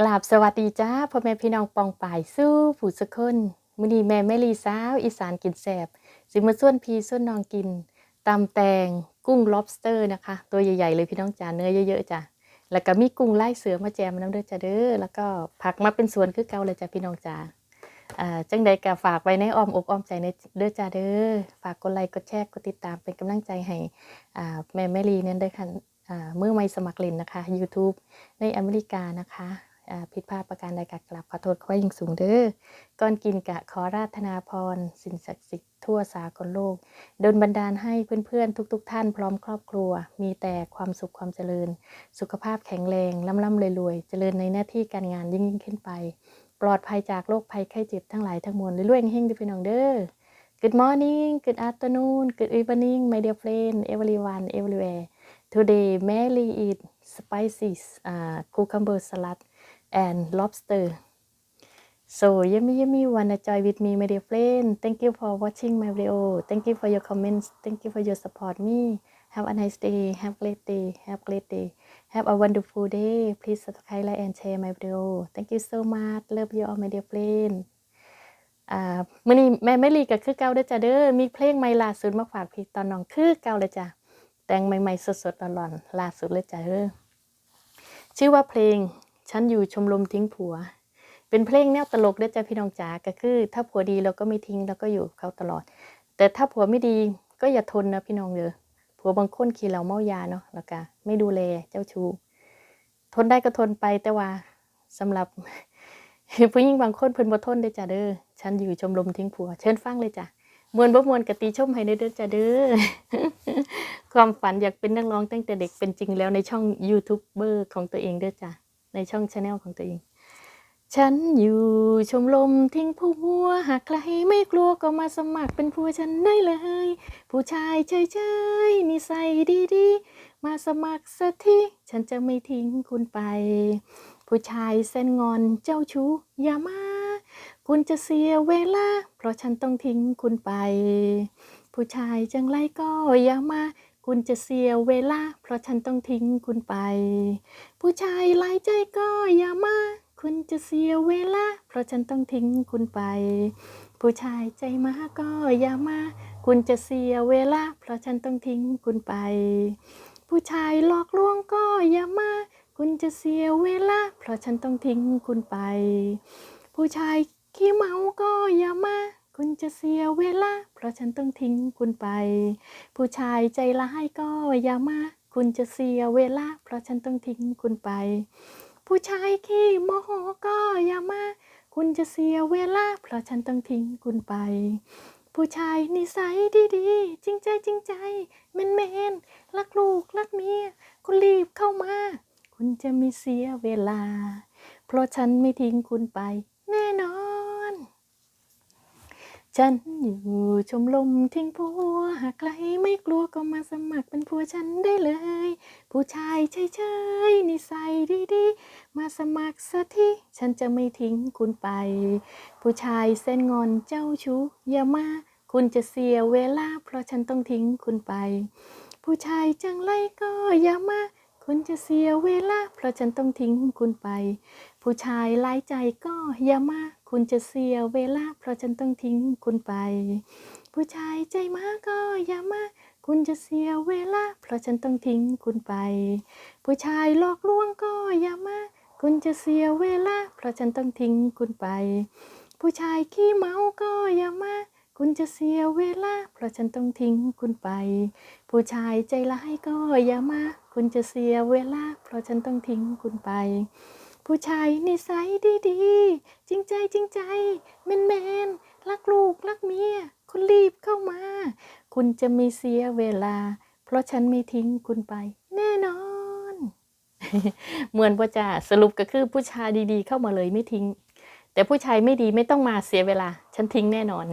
กราบสวัสดีจ้าพ่อแม่พี่น้องปองป่ายสู้ผู้สะคนมื้อนี้แม่แม่ลีสาวอีสานกินแซ่บสิมาส่วนพีส่วนน้องกินตำแตงกุ้ง lobster นะคะ ตัวใหญ่ๆเลยพี่น้องจ๋าเนื้อเยอะๆจ้ะแล้วก็มีกุ้งไลายเสือมาแจมน้ำเด้อจ้าเด้อแล้วก็ผักมาเป็นสวนคือเก่าเลยจ้ะพี่น้องจ๋าอ่าจังใดก็ฝากไว้ในอ้อมอกอ้อมใจในเด้อจ้าเด้อฝากกดไลค์กดแชร์กดติดตามเป็นกำลังใจให้แม่แม่ลีเนี่ยด้อค่ะอ่ามือไม่สมัครเล่นนะคะ YouTube ในอเมริกานะคะ ผิดพลาดประการใดกกลับขอโทษขอยิ่งสูงเด้อก่อนกินกะขอราธนาพร สิ่งศักดิ์สิทธิ์ทั่วสากลโลกดลบันดาลให้เพื่อนๆ ทุก ๆทท่านพร้อมครอบครัว มีแต่ความสุขความเจริญ สุขภาพแข็งแรงล่ำๆรวยๆ เจริญในหน้าที่การงานยิ่งยิ่งขึ้นไป ปลอดภัยจากโรคภัยไข้เจ็บทั้งหลายทั้งมวลรวยๆเฮงๆด้วยพี่น้องเด้อ Good morning Good afternoon Good evening my dear friend everyone everywhere Today Mary eat spicy uh, cucumber salad and lobster So yummy yummy wanna join with me my dear friend Thank you for watching my video Thank you for your comments Thank you for your support me Have a nice day Have a great day Have a great day Have a wonderful day Please subscribe like and share my video Thank you so much Love you all my dear friend อ่ามื่อนี้แม่แม่ลีก็คือเก่าเด้อจ้ะเด้อมีเพลงใหม่ล่าสุดมาฝากพี่ตอนน้องคือเก่าเลยจ้ะแต่งใหม่ๆสดๆร้อนๆล่าสุดเลยจ้ะเด้อชื่อว่าเพลง ฉันอยู่ชมรมทิ้งผัว เป็นเพลงแนวตลกเด้อจ้ะพี่น้องจ๋าก็คือ ถ้าผัวดีเราก็ไม่ทิ้งเราก็อยู่กับเขาตลอด แต่ถ้าผัวไม่ดีก็อย่าทนนะพี่น้องเด้อผัวบางคนขี้เหล้าเมายาเนาะแล้วก็ไม่ดูแลเจ้าชู้ทนได้ก็ทนไปแต่ว่าสำหรับผู้หญิงบางคนเพิ่นบ่ทนเด้อจ้ะเด้อฉันอยู่ชมรมทิ้งผัว เชิญฟังเลยจ้ะมวนบ่มวนกะตีชมให้เด้อเด้อจ้ะเด้อความฝันอยากเป็นนักร้องตั้งแต่เด็กเป็นจริงแล้วในช่องยูทูบเบอร์ของตัวเองเด้อจ้ะ ในช่องชาแนลของตัวเอง ฉันอยู่ชมรมทิ้งผัวหากใครไม่กลัวก็มาสมัครเป็นผัวฉันได้เลย ผู้ชายเฉยๆนิสัยดีๆ มาสมัครสักทีฉันจะไม่ทิ้งคุณไป ผู้ชายเส้นงอนเจ้าชู้อย่ามา คุณจะเสียเวลา เพราะฉันต้องทิ้งคุณไป ผู้ชายจังไรก็อย่ามา คุณจะเสียเวลา เพราะฉันต้องทิ้งคุณไป ผู้ชายหลายใจก็อย่ามา คุณจะเสียเวลา เพราะฉันต้องทิ้งคุณไป ผู้ชายใจมาก็อย่ามา คุณจะเสียเวลา เพราะฉันต้องทิ้งคุณไป ผู้ชายหลอกลวงก็อย่ามา คุณจะเสียเวลา เพราะฉันต้องทิ้งคุณไป ผู้ชายขี้เมาก็อย่ามา คุณจะเสียเวลา เพราะฉันต้องทิ้งคุณไป ผู้ชายใจร้ายก็อย่ามา คุณจะเสียเวลา เพราะฉันต้องทิ้งคุณไป ผู้ชายขี้โมโหก็อย่ามา คุณจะเสียเวลา เพราะฉันต้องทิ้งคุณไป ผู้ชายนิสัยดีๆ จริงใจจริงใจแมนแมนๆรักลูกรักเมียคุณรีบเข้ามา คุณจะไม่เสียเวลา เพราะฉันไม่ทิ้งคุณไป แน่นอน ฉันอยู่ชมรมทิ้งผัวหากใครไม่กลัวก็มาสมัครเป็นผัวฉันได้เลย ผู้ชายเฉยๆนิสัยดีๆ มาสมัครสักทีฉันจะไม่ทิ้งคุณไป ผู้ชายเส้นงอนเจ้าชู้อย่ามาคุณจะเสียเวลา เพราะฉันต้องทิ้งคุณไป ผู้ชายจังไรก็อย่ามาคุณจะเสียเวลา เพราะฉันต้องทิ้งคุณไป ผู้ชายหลายใจก็อย่ามา คุณจะเสียเวลา เพราะฉันต้องทิ้งคุณไป ผู้ชายใจมาก็อย่ามาคุณจะเสียเวลา เพราะฉันต้องทิ้งคุณไป ผู้ชายหลอกลวงก็อย่ามาคุณจะเสียเวลา เพราะฉันต้องทิ้งคุณไป ผู้ชายขี้เมาก็อย่ามาคุณจะเสียเวลา เพราะฉันต้องทิ้งคุณไป ผู้ชายใจร้ายก็อย่ามา คุณจะเสียเวลา เพราะฉันต้องทิ้งคุณไป ผู้ชายนิสัยดีๆ จริงใจจริงใจแมนแมนๆรักลูกรักเมียคุณรีบเข้ามา คุณจะไม่เสียเวลา เพราะฉันไม่ทิ้งคุณไป แน่นอนเหมือนว่าจะสรุปก็คือผู้ชายดีๆ เข้ามาเลยไม่ทิ้ง แต่ผู้ชายไม่ดีไม่ต้องมาเสียเวลา ฉันทิ้งแน่นอน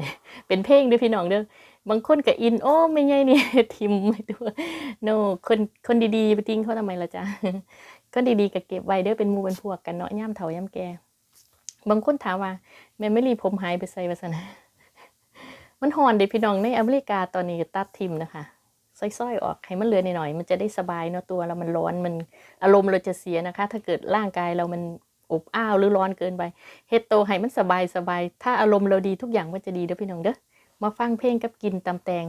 เป็นเพลงด้วยพี่น้องเด้อบางคนก็อินโอ้ไม่ไงเนี่ยทิมไม่ตัวโนคนคนดีๆไปทิ้งเขาทำไมล่ะจ๊ะ คนดีๆก็เก็บไว้เด้อเป็นมูเป็นพวกกันเนาะย่ามเถาย่ามแก่บางคนถามว่าแม่ไม่รีผมหายไปใส่วาสนะมันหอนเด็พี่น้องในอเมริกาตอนนี้ตัดทิมนะคะซ้อยๆออกให้มันเหลือหน่อยๆมันจะได้สบายเนาะตัวเรามันร้อนมันอารมณ์เราจะเสียนะคะ ถ้าเกิดร่างกายเรามันอบอ้าวหรือร้อนเกินไปเฮ็ดโตให้มันสบายสบายถ้าอารมณ์เราดีทุกอย่างมันจะดีเด้อพี่น้องเด้อมาฟังเพลงกับกินตำแตง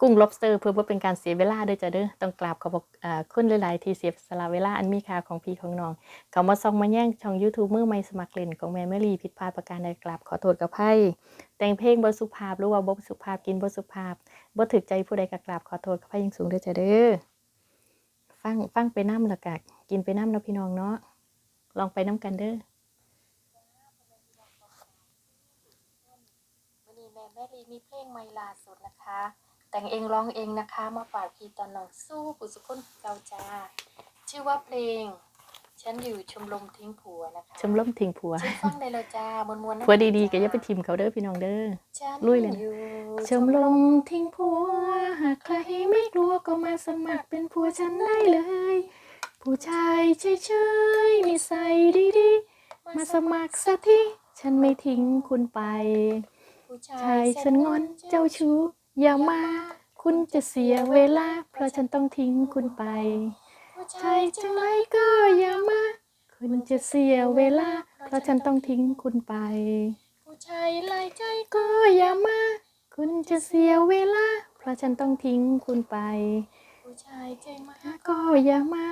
กุ้ง lobster เพื่อบ่เป็นการเสียเวลาเด้อจ้ะเด้อต้องกราบขอบคุณอ่าคุณหลายๆที่เสียสละเวลาอันมีค่าของพี่ของน้องเขามาส่องมาแย่งช่อง YouTube มือใหม่สมัครเล่นของแม่แม่ลีผิดพลาดประการใดกราบขอโทษกับไพ่แต่งเพลงบ่สุภาพหรือว่าบ่สุภาพกินบ่สุภาพบ่ถึกใจผู้ใดก็กราบขอโทษกับไพ่ยังสูงเด้อจ้ะเด้อฟังฟังไปน้ำละกะกินไปน้ำเนาะพี่น้องเนาะลองไปน้ำกันเด้อวันนี้แม่แม่ลีมีเพลงใหม่ล่าสุดนะคะ แต่งเองร้องเองนะคะมาฝากพี่ตอนน้องสู้ปุสุคนเกาจาชื่อว่าเพลง ฉันอยู่ชมรมทิ้งผัวนะคะชมรมทิ้งผัวฉันฟังได้แล้วจ้ามวนมวนผัวดีๆก็อย่าไปทิมเขาเด้อพี่น้องเด้อฉันลุยเลยนะอยู่ชมรมทิ้งผัวหากใครไม่กลัวก็มาสมัครเป็นผัวฉันได้เลย ผู้ชายเฉยๆนิสัยดีๆมาสมัครสักทีฉันไม่ทิ้งคุณไป ผู้ชาชายยฉันงอนเจ้าชู้ อย่ามา คุณจะเสียเวลา เพราะฉันต้องทิ้งคุณไปผู้ชายจังไรก็อย่ามา คุณจะเสียเวลา เพราะฉันต้องทิ้งคุณไปผู้ชายหลายใจก็อย่ามา คุณจะเสียเวลา เพราะฉันต้องทิ้งคุณไปผู้ชายใจมากก็อย่ามา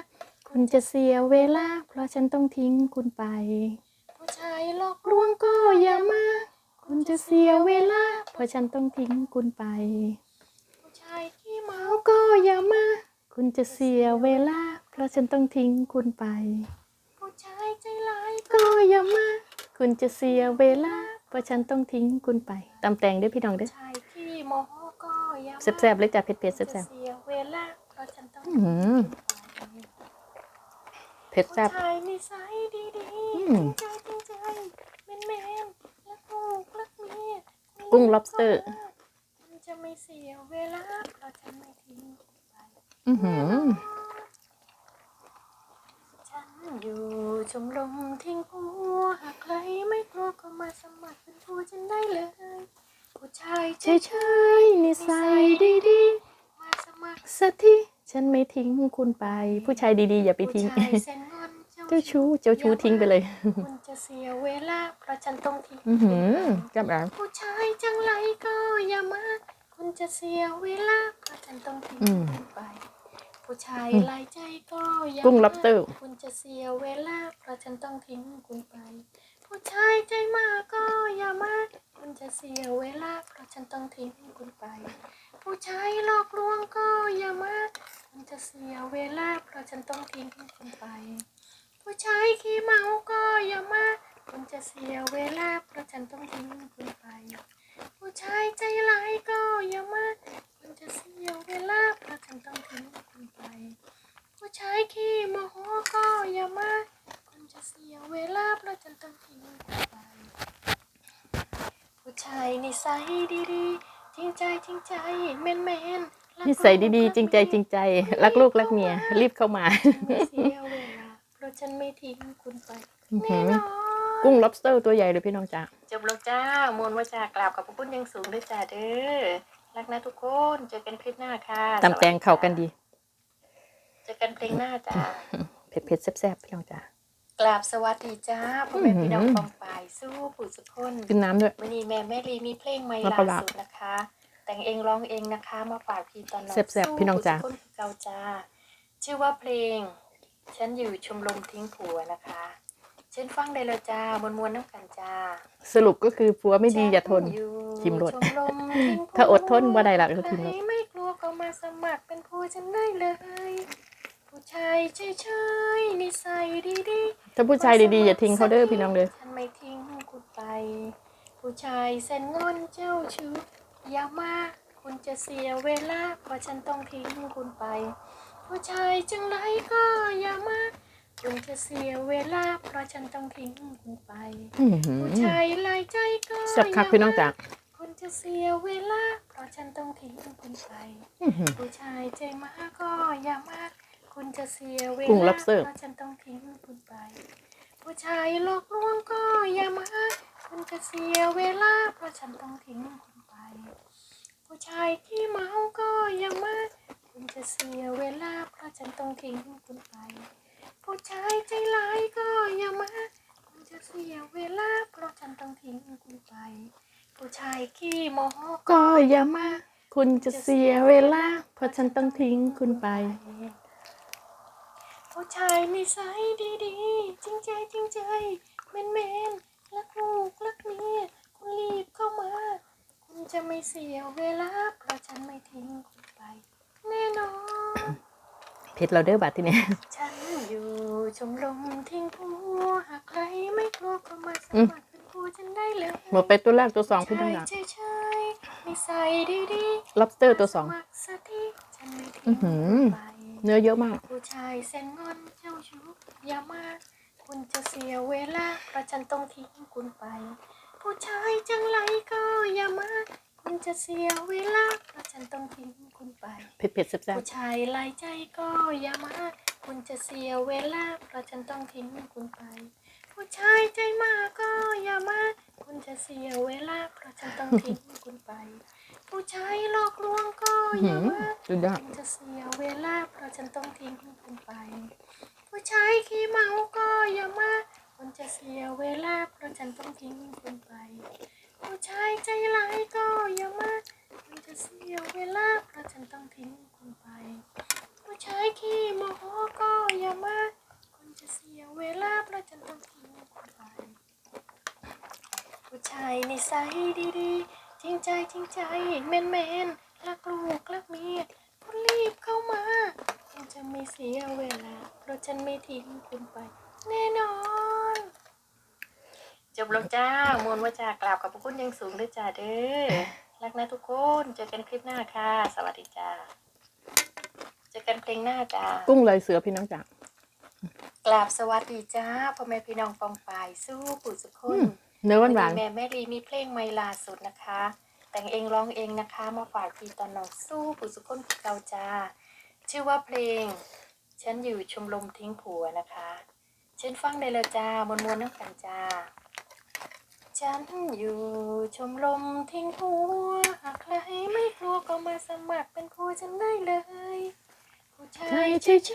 คุณจะเสียเวลา เพราะฉันต้องทิ้งคุณไปผู้ชายหลอกลวงก็อย่ามา คุณจะเสียเวลาเพราะฉันต้องทิ้งคุณไป ผู้ชายขี้เมาเอาก็อย่ามา คุณจะเสียเวลา เพราะฉันต้องทิ้งคุณไป ผู้ชายใจร้ายก็อย่ามา คุณจะเสียเวลา เพราะฉันต้องทิ้งคุณไปตำแตงเด้อพี่น้องเด้อผู้ชายขี้โมโหก็อย่ามาแซ่บๆเลยจ้ะเผ็ดๆจะแซ่บเสียเวลาเพราะฉันต้องๆอื้อหือเผ็ดผู้แซ่บ ชายนิสัยดีอืๆจมริงใจจริงใจแมนแมนๆรักลูกรักเมีย กุ้ง lobster มันจะไม่เสียเวลาเราะไม่ทิ้งไปอือหือฉันอยู่ชมรมทิ้งผัวหากใครไม่กลัวก็มาสมัครเป็นผัวฉันได้เลย ผู้ชายเฉยๆนิสัยดีๆมาสมัครสักทีฉันไม่ทิ้งคุณไป ผู้ชายดีๆ อย่าไปทิ้ง ผู้ชายเส้นงอน เจ้าชู้เจ้าชู้ทิ้งไปเลยคุณจะเสียเวลาเพราะฉันต้องทิ้งอือหือกับอะผู้ชายจังไรก็อย่ามาคุณจะเสียเวลาเพราะฉันต้องทิ้งอืมคุณไป ผู้ชายหลายใจก็อย่ากุ้งมา lobster คุณจะเสียเวลาเพราะฉันต้องทิ้งคุณไป ผู้ชายใจมากก็อย่ามาคุณจะเสียเวลาเพราะฉันต้องทิ้งคุณไป ผู้ชายหลอกลวงก็อย่ามาคุณจะเสียเวลาเพราะฉันต้องทิ้งคุณไป ผู้ชายขี้เมาก็อย่ามาคุณจะเสียเวลาเพราะฉันต้องทิ้งคุณไป ผู้ชายใจร้ายก็อย่ามาคุณจะเสียเวลาเพราะฉันต้องทิ้งคุณไป ผู้ชายขี้โมโหก็อย่ามาคุณจะเสียเวลาเพราะฉันต้องทิ้งคุณไป ผู้ชายนิสัยดีๆ จริงใจจริงใจแมนแมนๆรักนิสัยลูกดีรักๆจริงใจเมียจริงใจ รักลูกรักเมียรีบเข้ามาไม่เสียเวลาเพ ราะฉันไม่ทิ้งคุณไปอื้อหืแน่อนอนกุ้ง lobster ตัวใหญ่เลยพี่น้องจ๋าจบแล้วจ้ามวลว่าจากกราบกับพระคุณยังสูงด้วยจ้าเด้อรักนะทุกคนเจอกันคลิปหน้าค่ะตำแตงเข้ากันดี เจอกันเพลงหน้าจ้าเผ็ดๆแซ่บๆพี่น้องจ๋ากราบสวัสดีจ้าพ่อแม่พี่น้องอื้อหือปองปายสู้ผู้สุกคน กินน้ำด้วย วันนี้แม่แม่ลีมีเพลงใหม่มาล่าประดับสุดนะคะ แต่งเองร้องเองนะคะ มาฝากพี่ตอนน้องแซ่บๆพี่น้องจ๋า สู้ผู้สุขคนเก่าจ้าชื่อว่าเพลง ฉันอยู่ชมรมทิ้งผัวนะคะเชิญฟังได้เลยจ้ามวนมวนๆน้ำกันจ้าสรุปก็คือผัวไม่ดีอย่าทนฉัอยู่ทิมรถชมรมทิ้งผัวถ้าอดทนบ่ได้ละก็ทิมรถใคไม่กลัวก็มาสมัครเป็นผัวฉันได้เลย ผู้ชายเฉยๆนิสัยดีๆถ้าผู้ชายดีๆอย่าทิ้งเขาเด้อพี่น้องเด้อฉันไม่ทิ้งคุณไป ผู้ชายแสนงอนเจ้าชู้อย่ามาคุณจะเสียเวลาเพราะฉันต้องทิ้งคุณไป ผู้ชายจังไรก็อย่ามาคุณจะเสียเวลา เพราะฉันต้องทิ้งคุณไปอื้อหือผู้ชายหลายใจก็แซ่บคักพี่น้องจ๋าคุณจะเสียเวลา เพราะฉันต้องทิ้งคุณไปอื้อหือผู้ชายใจมากก็อย่ามาคุณจะเสียเวกุ้งลา lobster เพราะฉันต้องทิ้งคุณไปผู้ชายหลอกลวงก็อย่ามาคุณจะเสียเวลา เพราะฉันต้องทิ้งคุณไป ผู้ชายที่เมาก็อย่ามาคุ ณจะเสียเวลาเพราะฉันต้องทิ้งคุณไปผู้ชายใจร้ายก็อย่ามาคุณจะเสียเวลาเพราะฉันต้องทิ้งคุณไป ผู้ชายขี้โมโหก็อย่ามา คุณจะเสียเวลาเพราะฉันต้องทิ้งคุณไป ผู้ชายนิสัยดีๆ จริงใจจริงใจเมนเมนรักลูกรักเมียคุณรีบเข้ามา คุณจะไม่เสียเวลาเพราะฉันไม่ทิ้งคุณไป แน่นอน เพชรเราเด้อบัดทีเนี้ยฉันอยู่ชมรมทิ้งผัวหากใครไม่กลัวก็มาสมัครเป็นผัวฉันได้เลยหมดไปตัวแรกตัวสองพี่ดังใช่ใช่ๆนิสัยดีๆๆ lobster ตัวสองมามัครสักทีฉันไม่ทิ้อื้องหือเนื้อเยอะมาก ผู้ชายเส้นงอนเจ้าชู้อย่ามาคุณจะเสียเวลาเพราะฉันต้องทิ้งคุณไป ผู้ชายจังไรก็อย่ามา คุณจะเสียเวลาเพราะฉันต้องทิ้งคุณไป เผ็ดเผ็ดๆแซ่บผู้ชายหลายใจก็อย่ามาคุณจะเสียเวลาเพราะฉันต้องทิ้งคุณไป ผู้ชายใจมากก็อย่ามาคุณจะเสียเวลาเพราะฉันต้องทิ้งคุณไป ผู้ชายหลอกลวงก็ๆอย่าหืมมาสุดยอดฉันจะเสียเวลาเพราะฉันต้องทิ้งคุณไป ผู้ชายขี้เมาก็อย่ามาคุณจะเสียเวลาเพราะฉันต้องทิ้งคุณไป ผู้ชายใจร้ายก็อย่ามาคุณจะเสียเวลาเพราะฉันต้องทิ้งคุณไป ผู้ชายขี้โมโหก็อย่ามาคุณจะเสียเวลาเพราะฉันต้องทิ้งคุณไป ผู้ชายนิสัยดีๆ จริง ใจจริงใจแมนแมนๆรักลูกรักเมียคุณรีบเข้ามาคุณจะไม่เสียเวลาเพราะฉันไม่ทิ้งคุณไป แน่นอน จบแล้วจ้ามวลว่าจากกล่าวกับพระคุณอยังสูงด้วยจ้าเด้อรักนะทุกคน เจอกันคลิปหน้าค่ะ สวัสดีจ้าเจอกันเพลงหน้าจ้ากุ้งลอยเสือพี่น้องจ๋ากราบสวัสดีจ้าพ่อแม่พี่น้องปองปายสู้ปู่สุขคอืนมเนื้อหวานหวานวัแม่แม่ลีมีเพลงไม่ล่าสุดนะคะ แต่งเองร้องเองนะคะ มาฝากพี่ตอนน้องสู้ปู่สุขคนเกาจาชื่อว่าเพลง ฉันอยู่ชมรมทิ้งผัวนะคะเช่นฟังได้เลยจ้ามวนมวนน้ำกันจ้า ฉันอยู่ชมรมทิ้งผัวหากใครไม่กลัวก็มาสมัครเป็นผัวฉันได้เลย ผู้ชายเฉ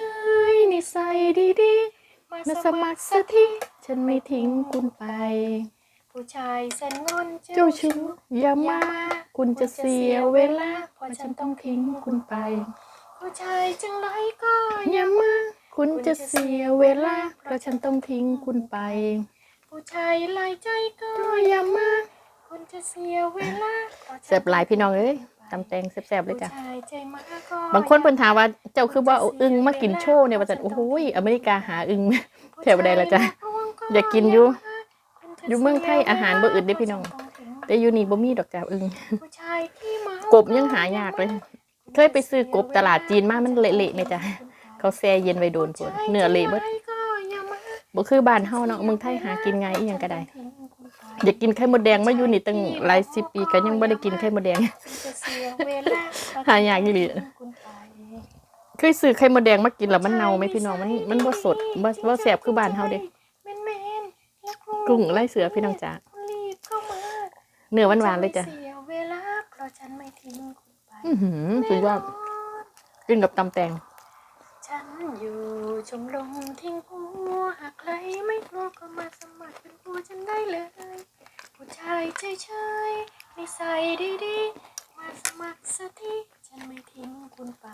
ยๆนิสัยดีๆ มามาสมัครสักทีฉันไม่ทิ้งคุณไป ผู้ชายแสนงอนเจ้าชู้อย่าอย่ามามาคุณจะเสียเวลาเพราะฉันต้องทิ้งคุณไป ผู้ชายจังไรก็ออย่าย่ามามาคุณจะเสียเวลาเพราะฉันต้องทิ้งคุณไป ผู้ชายหลายใจก็ก็อย่ามาคุณจะเสียเวลาเพราะฉันแซ่บหลายพี่น้องเอ้ยตำแตงแซ่บๆเลยผู้จ้ะชายใจมากก็บางคนเพิ่นถามว่าเจ้าคือว่าเอาอึงมากินโชว์เนี่ยว่าแต่โอ้โหยอเมริกาหาอึงแถวใดล่ะจ๊ะอยากกินอยู่ อยู่เมืองไทยอาหารบ่อึดเด้พี่น้อง แต่อยู่นี่บ่มีดอกจ้ะอึงผู้ชายขี้เมากบยังหายากเลย เคยไปซื้อกบตลาดจีนมามันเละๆไหมจ๊ะเขาแช่เย็นไว้โดนพุ่นเนื้อเละเบิดผู้ชายก็อย่ามาบ่คือบ้านเฮาเนาะเมืองไทยหากินง่ายอีหยังก็ได้อยากกินไข่มดแดงมาอยู่นี่ตั้งหลายสิบปีก็ยังบ่ได้กินไข่มดแดงจะเสียเวลาหายากอีหลีคุณไปเคยซื้อไข่มดแดงมากินแล้วมันเน่าไหมพี่น้องมันมันบ่สดบ่บ่แซ่บคือบ้านเฮาเด้แม่นแม่นๆรั กลูกกุ้งไล่เสือพี่น้องจ๋าคุณรีบเข้ามาเนื้อหวานๆเลยจ้ะฉันไม่เสียเวลาเพราะฉันไม่ทิ้งคุณไปอื้อหือสุดยอดแน่นอนกินกับตำแตง ฉันอยู่ชมรมทิ้งผัวหากใครไม่กลัวก็มาสมัครเป็นผัวฉันได้เลย ผู้ชายเฉยๆนิสัยดีๆ มาสมัครสักทีฉันไม่ทิ้งคุณไป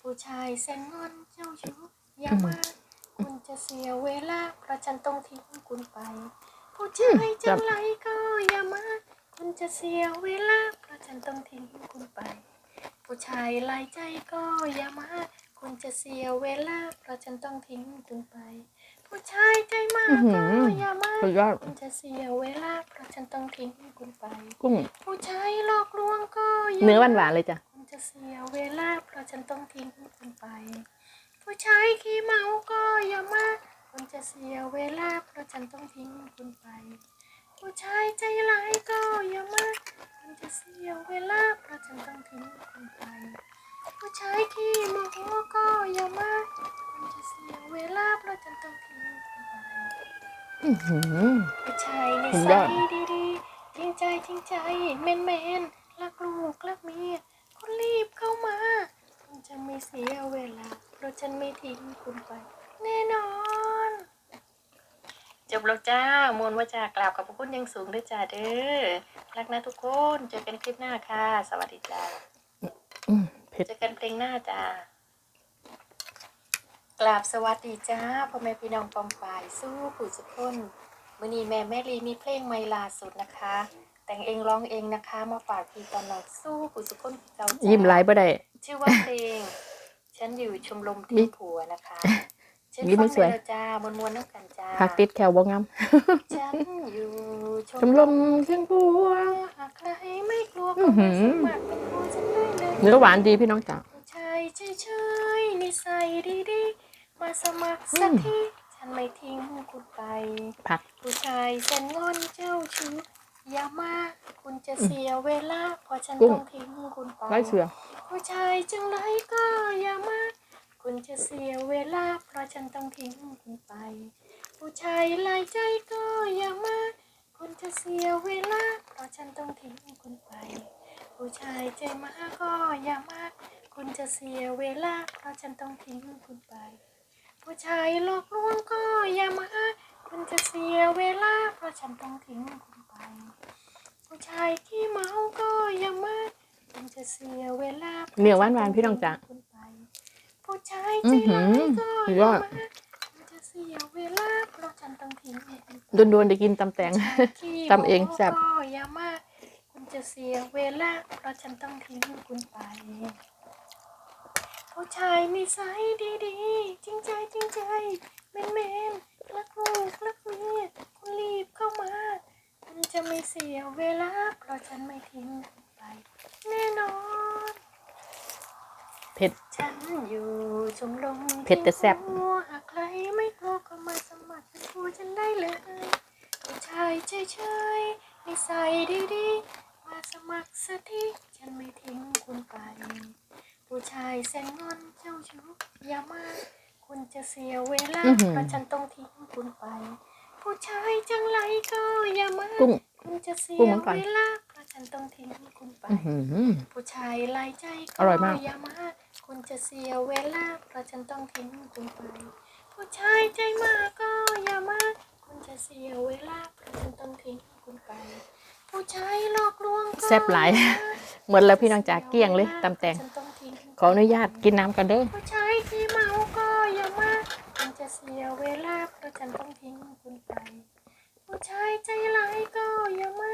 ผู้ชายแสนงอนเจ้าชู้อย่ามาคุณจะ เสียเวลาเพราะฉันต้องทิ้งคุณไป ผู้ชายจังไรก็อย่ามา คุณจะเสียเวลาเพราะฉันต้องทิ้งคุณไป ผู้ชายหลายใจก็อย่ามา คุณจะเสียเวลาเพราะฉันต้องทิ้งคุณไป ผู้ชายใจมากอื้อหืก็ออย่ามา สุดยอด คุณจะเสียเวลาเพราะฉันต้องทิ้งคุณไป กุ้ง ผู้ชายหลอกลวงก็อย่าเนื้อมาหวานๆเลยจ้ะ คุณจะเสียเวลาเพราะฉันต้องทิ้งคุณไป ผู้ชายขี้เมาก็อย่ามาคุณจะเสียเวลาเพราะฉันต้องทิ้งคุณไป ผู้ชายใจร้ายก็อย่ามาคุณจะเสียเวลาเพราะฉันต้องทิ้งคุณไป ผู้ชายขี้โมโหก็อย่ามาคุณจะเสียเวลาเพราะฉันต้องทิ้งคุณไปอื้อหือผู้ชายในสุดยใสอดดีๆจริงใจจริงใจแมนแมนๆรักลูกรักเมียคุณรีบเข้ามาคุณจะไม่เสียเวลาเพราะฉันไม่ทิ้งคุณไปแน่นอน จบแล้วจ้ามวลว่าจากกล่าวกับพระคุณยังสูงด้วยจ้าเด้อรักนะทุกคนเจอกันคลิปหน้าค่ะ สวัสดีจ้าเผ็ดเจอกันเพลงหน้าจ้ากราบสวัสดีจ้าพ่อแม่พี่น้องปอมปายสู้ผู้สุขคนมื่อนี้แม่แม่ลีมีเพลงไม่ล่าสุดนะคะ แต่งเองร้องเองนะคะ มาฝากพี่ตอนน้องสู้ผู้สุขคนคือเก่าจ้ายิ้มไหลบ่ได้ชื่อว่าเพลงฉันอยู่ชมรมทิ้งผัวนะคะเชิญ ยิ้มไม่ฟังสวยได้เลยจ้ามวนมวนๆน้ำกันจ้าผักติดแขวบ่งามฉันอยู่ชมรมเสียงพัวหากใครไม่กลัวอื้ก็อหืมาอสมัครเป็นผัวฉันได้เลยเนื้อหวานดีพี่น้องจ๋าผู้ชายเฉยๆนิสัยดีๆมาสมัครสักอืมทีฉันไม่ทิ้งคุณไปผักผู้ชายเส้นงอนเจ้าชู้อย่ามาคุณจะเสียเวลาเพราะฉันกุ้งต้องทิ้งคุณไปไร้เสือผู้ชายจังไรก็อย่ามาคุณจะเสียเวลาเพราะ ฉันต้องทิ้งคุณไป ผู้ชายหลายใจก็อย่ามาคุณจะเสียเวลาเพราะฉันต้องทิ้งคุณไป ผู้ชายใจมาก็อย่ามาคุณจะเสียเวลาเพราะฉันต้องทิ้งคุณไป ผู้ชายหลอกลวงก็อย่ามาคุณจะเสียเวลาเพราะฉันต้องทิ้งคุณไป ผู้ชายที่เมาก็อย่ามาคุณจะเสียเวลา เหนียวหวานๆพี่น้องจ๊ะ ผู้ชายใจร้ายก็ สุดยอดมาคุณจะเสียเวลาเพราะฉันต้องทิ้งคุณไปโดนๆได้กินตำแตงตำเองแซ่บก็อย่ามาคุณจะเสียเวลาเพราะฉันต้องทิ้งคุณไป ผู้ชายนิสัยดีๆ จริงใจจริงใจแมนแมนๆรักลูกรักเมียคุณรีบเข้ามา คุณจะไม่เสียเวลาเพราะฉันไม่ทิ้งคุณไป แน่นอน เผ็ด ฉันอยู่ชมรมเผ็ดแต่แซ่บที่หัวหากใครไม่กลัวก็มาสมัครเป็นครูฉันได้เลยผู้ชายเฉยๆนิสัยดีๆ มาสมัครสักทีฉันไม่ทิ้งคุณไป ผู้ชายแสนงอนเจ้าชู้อย่ามา คุณจะเสียเวลาอื้อหือ เพราะฉันต้องทิ้งคุณไป ผู้ชายจังไรก็อย่ามา กุ้ง คุณจะเสีกุ้ยงมังกรเวลาเพราะ ฉันต้องทิ้งคุณไป อื้อหือ ผู้ชายหลายใจอร่อยมาก อย่ามาคุณจะเสียเวลาเพราะฉันต้องทิ้งคุณไป ผู้ชายใจมากก็อย่ามาคุณจะเสียเวลาเพราะฉันต้องทิ้งคุณไป ผู้ชายหลอกลวงก็แซ่บหลาย อย่ามาหมดแล้วพี่น้องจ๋าเกลี้ยงเลยตำแตง ฉันต้องทิ้งคุณขออนุญาตกินน้ำกันเด้อ ผู้ชายที่เมาก็อย่ามาคุณจะเสียเวลาเพราะฉันต้องทิ้งคุณไป ผู้ชายใจร้ายก็อย่ามา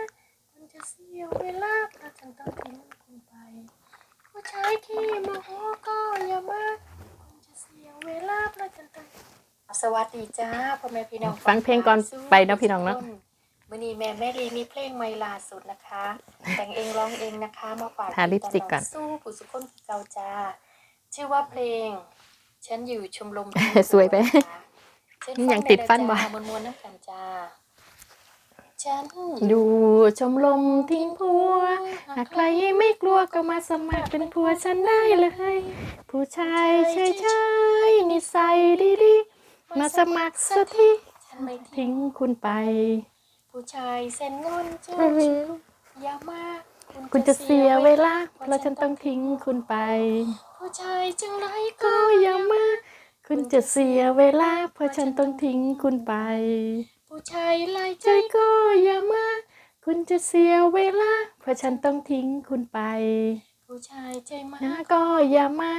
คุณจะเสียเวลาเพราะฉันต้องทิ้งคุณไปผู้ชายที่โมโหก็อย่ามาคุณจะเสียเวลาเพราะฉันต้องสวัสดีจ้าพ่อแม่พี่น้องฟังเพลงก่อนไปเนาะพี่น้องเนาะมื่อนี้แม่แม่ลีมีเพลงไม่ล่าสุดนะคะ แต่งเองร้องเองนะคะมาฝากทาลิปสติกก่อนสู้ผู้สุขคนคือเกาจ้าชื่อว่าเพลง ฉันอยู่ชมรมสวยไปเชิญนี่ฟัยังติดฟันบ่ได้เลยจ้ามวนๆน้ำกันจ้า ฉันอยู่ชมรมทิ้งผัว หากใครไม่กลัวก็มาสมัครเป็นผัวฉันได้เลย ผู้ชายเฉยๆนิสัยดีๆ มาสมัครสักทีฉันไม่ทิ้ทิ้งงคุณไป ผู้ชายเส้นงอนเจ้าอื้อหืชู้ออย่ามาคุณจะเสียเวลาเพราะฉันต้องทิ้งคุณไป ผู้ชายจึงไรก็ก็อย่ามา คุณจะเสียเวลาเพราะฉันต้องทิ้งคุณไป ผู้ชายหลายใจใจก็อย่ามา คุณจะเสียเวลา เพราะฉันต้องทิ้งคุณไป ผู้ชายใจมานะก็อย่ามา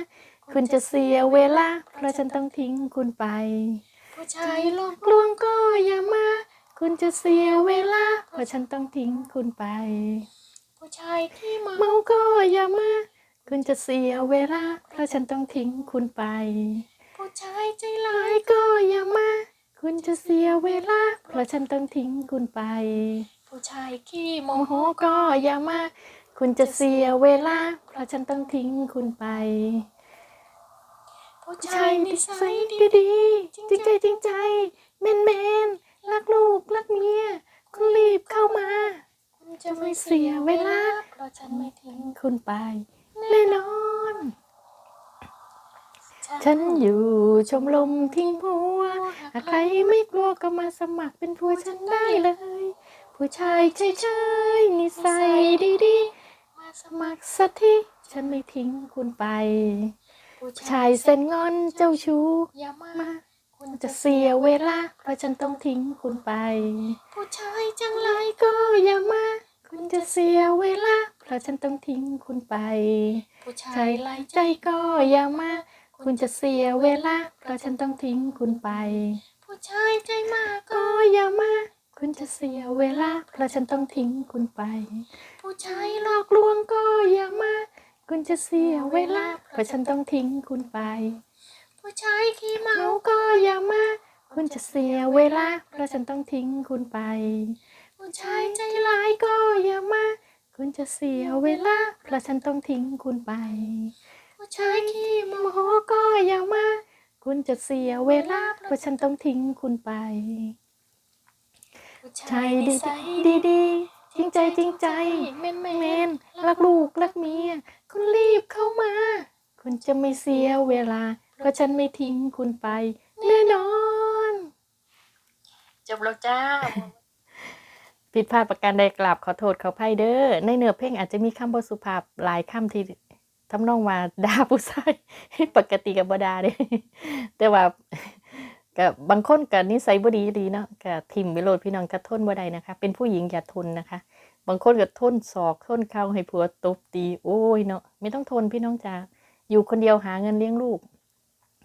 คุณจะเสียเวลา เพราะฉันต้องทิ้งคุณไป ผู้ชายหลอกลวงก็อย่ามา คุณจะเสียเวลา เพราะฉันต้องทิ้งคุณไป ผู้ชายที่เมาเมาก็อย่ามา คุณจะเสียเวลา เพราะฉันต้องทิ้งคุณไป ผู้ชายใจร้าร้ายยก็อย่ามา คุณจะเสียเวลา เพราะฉันต้องทิ้งคุณไป ผู้ชายขี้โมโมโหโหก็อย่ามา คุณจะเสียเวลา เพราะฉันต้องทิ้งคุณไป ผู้ชาชายยนินิสัสัยยดีดีๆจริงใจจริงใจแมนแมนๆรักลูกรักเมียคุณรีบเข้ามา คุณจะไม่เสียเวลา เพราะฉันไม่ทิ้งคุณไปแน่นอน ฉันอยู่ชมรมทิ้งผัวหากใครไม่กลัวก็มาสมัครเป็นผัวฉันได้เลย ผู้ชายเฉยๆนิสัยดีๆ มาสสมัมัคครรสักทีฉันไม่ทิ้งคุณไป ผู้ชายเส้นงอนเจ้าชู้อย่ามามาคุคุณจะเสียเวลาเพราะฉันต้องทิ้งคุณไป ผู้ชายจังไรก็อย่ามาคุณจะเสียเวลาเพราะฉันต้องทิ้งคุณไป ผู้ชาใจยไล่ใจก็อย่ามา คุณจะเสียเวลาเพราะฉันต้องทิ้งคุณไป ผู้ชายใจมากก็ก็อย่ามา คุณจะเสียเวลาเพราะฉันต้องทิ้งคุณไป ผู้ชายหลอกลวงก็อย่ามา คุณจะเสียเวลาเพราะฉันต้องทิ้งคุณไป ผู้ชายขี้เมาเมาก็อย่ามา คุณจะเสียเวลาเพราะฉันต้องทิ้งคุณไป ผู้ชายใจใจร้ายก็อย่ามา คุณจะเสียเวลาเพราะฉันต้องทิ้งคุณไป ผู้ชายขี้โมโหก็อย่ามา คุณจะเสียเวลาเพราะฉันต้องทิ้งคุณไปผู้ใชายดีดีดีจริงใจจริงใจเมนเม่เมนนรักลูกรักเมียคุณรีบเข้ามา คุณจะไม่เสียเวลา เพราะฉันไม่ทิ้งคุณไป แน่นอน จบแล้วจ้าผิดพลาดประการใดกราบขอโทษขออภัยเด้อในเนื้อเพลงอาจจะมีคำบสุภาพหลายคำที่ ทำนองว่าด่าผู้ชายปกติกับบดาเด้แต่ว่ากับบางคนกับนิสัยบ่ดีดีเนาะกับทิมไปโลดพี่น้องกระทนบ่ได้นะคะ เป็นผู้หญิงอย่าทนนะคะ บางคนก็ทนศอกทนเข่าให้ผัวตบตี โอ้ยเนาะไม่ต้องทนพี่น้องจ๋าอยู่คนเดียวหาเงินเลี้ยงลูก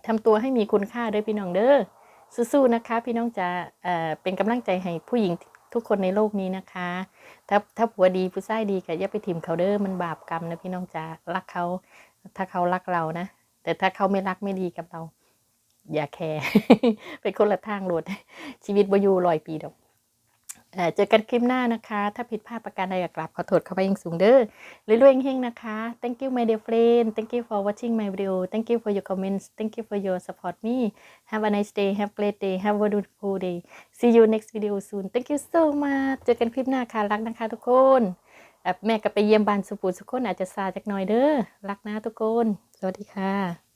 ทำตัวให้มีคุณค่าด้วยพี่น้องเด้อสู้ๆนะคะ พี่น้องจ๋าเอ่อเป็นกำลังใจให้ผู้หญิง ทุกคนในโลกนี้นะคะ ถ้าถ้าผัวดีผู้ชายดีก็อย่าไปถิ่มเขาเด้อมันบาปกรรมนะพี่น้องจ๋ารักเขา ถ้าเขารักเรานะ แต่ถ้าเขาไม่รักไม่ดีกับเรา อย่าแคร์เป็นคนละทางโหลดชีวิตบอยู่ลอยปีดอก เจอกันคลิปหน้านะคะ ถ้าผิดพลาดประการใดก็กราบขอโทษเข้าไปยังสูงเด้อรวยๆเฮงๆนะคะ thank you my dear friend thank you for watching my video thank you for your comments thank you for your support me have a nice day have a great day have a wonderful day see you next video soon thank you so much เจอกันคลิปหน้าค่ะรักนะคะทุกคนแม่ก็ไปเยี่ยมบ้านสุปูสุกคนอาจจะซาจากหน่อยเด้อรักนะทุกคน สวัสดีค่ะ